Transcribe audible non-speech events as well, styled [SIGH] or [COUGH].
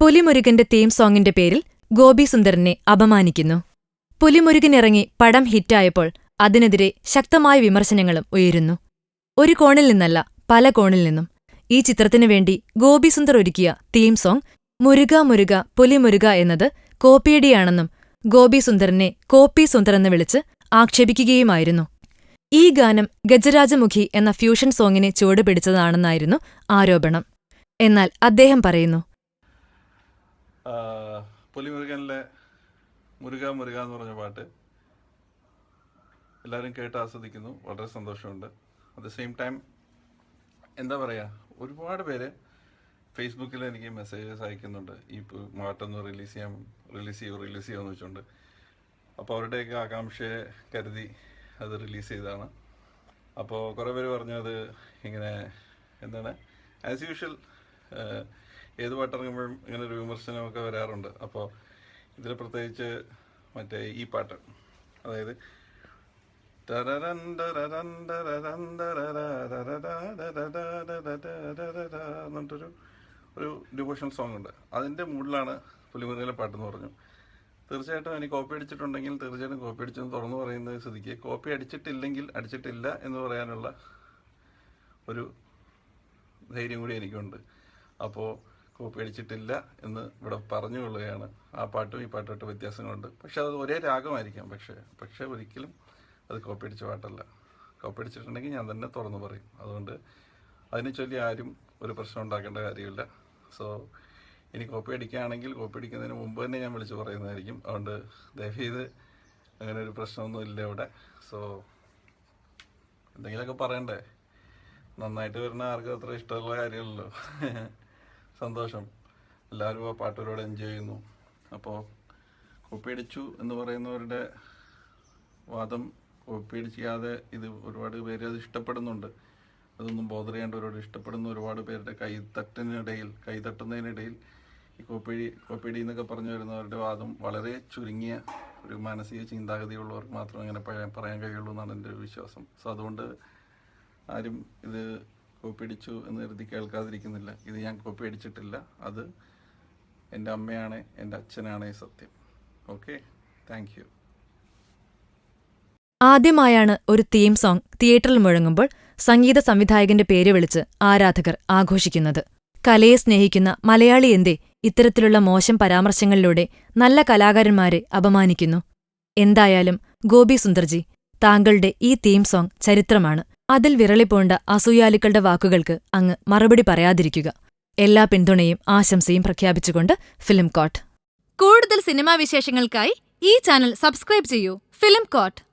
പുലിമുരുകന്റെ theme സോങ്ങിന്റെ പേരിൽ ഗോപി സുന്ദറിനെ അപമാനിക്കുന്നു. പുലിമുരുകൻ ഇറങ്ങി പടം ഹിറ്റായപ്പോൾ അതിനെതിരെ ശക്തമായ വിമർശനങ്ങളും ഉയരുന്നു. ഒരു കോണിൽ നിന്നല്ല പല കോണിൽ നിന്നും. ഈ ചിത്രത്തിനു വേണ്ടി ഗോപി സുന്ദർ ഒരുക്കിയ തീം സോങ് മുരുക മുരുക പുലിമുരുക എന്നത് കോപ്പിയടിയാണെന്നും ഗോപി സുന്ദറിനെ കോപ്പി സുന്ദറെന്ന് വിളിച്ച് ആക്ഷേപിക്കുകയുമായിരുന്നു. ഈ ഗാനം ഗജരാജമുഖി എന്ന ഫ്യൂഷൻ സോങ്ങിനെ ചുവടുപിടിച്ചതാണെന്നായിരുന്നു ആരോപണം. എന്നാൽ അദ്ദേഹം പറയുന്നു. പുലിമുരുകനിലെ മുരുക മുരുക എന്ന് പറഞ്ഞ പാട്ട് എല്ലാവരും കേട്ട് ആസ്വദിക്കുന്നു. വളരെ സന്തോഷമുണ്ട്. അറ്റ് ദ സെയിം ടൈം എന്താ പറയുക ഒരുപാട് പേര് ഫേസ്ബുക്കിൽ എനിക്ക് മെസ്സേജസ് അയക്കുന്നുണ്ട്. ഈ പാട്ടൊന്ന് റിലീസ് ചെയ്യാം റിലീസ് ചെയ്യൂ റിലീസ് ചെയ്യുമെന്ന് വെച്ചുകൊണ്ട് അപ്പോൾ അവരുടെയൊക്കെ ആകാംക്ഷയെ കരുതി അത് റിലീസ് ചെയ്തതാണ്. അപ്പോൾ കുറേ പേര് പറഞ്ഞത് ഇങ്ങനെ എന്താണ് ആസ് യൂഷ്വൽ ഏത് പാട്ടിറങ്ങുമ്പോഴും ഇങ്ങനെ ഒരു വിമർശനമൊക്കെ വരാറുണ്ട്. അപ്പോൾ ഇതിൽ പ്രത്യേകിച്ച് മറ്റേ ഈ പാട്ട് അതായത് എന്നിട്ടൊരു ഒരു ഡിവോഷണൽ സോങ് ഉണ്ട് അതിന്റെ മൂഡിലാണ് പുലിമുരുകയിലെ പാട്ടെന്ന് പറഞ്ഞു. തീർച്ചയായിട്ടും അതിന് കോപ്പി അടിച്ചിട്ടുണ്ടെങ്കിൽ തീർച്ചയായിട്ടും കോപ്പി അടിച്ചെന്ന് തുറന്നു പറയുന്നത് സ്ഥിതിക്ക് കോപ്പി അടിച്ചിട്ടില്ലെങ്കിൽ അടിച്ചിട്ടില്ല എന്ന് പറയാനുള്ള ഒരു ധൈര്യം കൂടി എനിക്കുണ്ട്. അപ്പോൾ കോപ്പി അടിച്ചിട്ടില്ല എന്ന് ഇവിടെ പറഞ്ഞു കൊള്ളുകയാണ് ആ പാട്ടും ഈ പാട്ടുമായിട്ട് വ്യത്യാസങ്ങളുണ്ട്. പക്ഷെ അത് ഒരേ രാഗമായിരിക്കാം. പക്ഷേ പക്ഷേ ഒരിക്കലും അത് കോപ്പി അടിച്ച പാട്ടല്ല. കോപ്പി അടിച്ചിട്ടുണ്ടെങ്കിൽ ഞാൻ തന്നെ തുറന്നു പറയും. അതുകൊണ്ട് അതിനെ ചൊല്ലി ആരും ഒരു പ്രശ്നം ഉണ്ടാക്കേണ്ട കാര്യമില്ല. സോ ഇനി കോപ്പി അടിക്കുകയാണെങ്കിൽ കോപ്പി അടിക്കുന്നതിന് മുമ്പ് തന്നെ ഞാൻ വിളിച്ച് പറയുന്നതായിരിക്കും. അതുകൊണ്ട് ദയവേത് അങ്ങനെ ഒരു പ്രശ്നമൊന്നും ഇല്ല ഇവിടെ. സോ എന്തെങ്കിലുമൊക്കെ പറയണ്ടേ? നന്നായിട്ട് വരുന്ന ആർക്കും അത്ര ഇഷ്ടമുള്ള കാര്യമല്ലല്ലോ. [LAUGHS] സന്തോഷം. എല്ലാവരും ആ പാട്ട് ഒരുപാട് എൻജോയ് ചെയ്യുന്നു. അപ്പോൾ കോപ്പി അടിച്ചു എന്ന് പറയുന്നവരുടെ വാദം കോപ്പി അടിക്കാതെ ഇത് ഒരുപാട് പേര് അത് ഇഷ്ടപ്പെടുന്നുണ്ട്. അതൊന്നും ബോധർ ചെയ്യേണ്ട ഒരുപാട് ഇഷ്ടപ്പെടുന്ന ഒരുപാട് പേരുടെ കൈത്തട്ടിനിടയിൽ കൈതട്ടുന്നതിനിടയിൽ ഈ കോപ്പിടി കോപ്പിടി എന്നൊക്കെ പറഞ്ഞു വരുന്നവരുടെ വാദം വളരെ ചുരുങ്ങിയ ഒരു മാനസിക ചിന്താഗതിയുള്ളവർക്ക് മാത്രമേ അങ്ങനെ പറയാൻ കഴിയുള്ളൂ എന്നാണ് എന്റെ വിശ്വാസം. സോ അതുകൊണ്ട് ആരും ഇത് കോപ്പി അടിച്ചു എന്ന് കരുതി കേൾക്കാതിരിക്കുന്നില്ല. ഇത് ഞാൻ കോപ്പി അടിച്ചിട്ടില്ല അത് എന്റെ അമ്മയാണ് എന്റെ അച്ഛനാണ് സത്യം. ഓക്കെ? Thank you. ആദ്യമായാണ് ഒരു തീം സോങ് തിയേറ്ററിൽ മുഴങ്ങുമ്പോൾ സംഗീത സംവിധായകന്റെ പേര് വിളിച്ച് ആരാധകർ ആഘോഷിക്കുന്നത്. കലയെ സ്നേഹിക്കുന്ന മലയാളി എന്തേ ഇത്തരത്തിലുള്ള മോശം പരാമർശങ്ങളിലൂടെ നല്ല കലാകാരന്മാരെ അപമാനിക്കുന്നു. എന്തായാലും ഗോപി സുന്ദർജി താങ്കളുടെ ഈ തീം സോങ് ചരിത്രമാണ്. അതിൽ വിരളിപ്പോണ്ട അസൂയാലുക്കളുടെ വാക്കുകൾക്ക് അങ്ങ് മറുപടി പറയാതിരിക്കുക. എല്ലാ പിന്തുണയും ആശംസയും പ്രഖ്യാപിച്ചുകൊണ്ട് ഫിലിം കോട്ട്. കൂടുതൽ സിനിമാ വിശേഷങ്ങൾക്കായി ഈ ചാനൽ സബ്സ്ക്രൈബ് ചെയ്യൂ. Film court.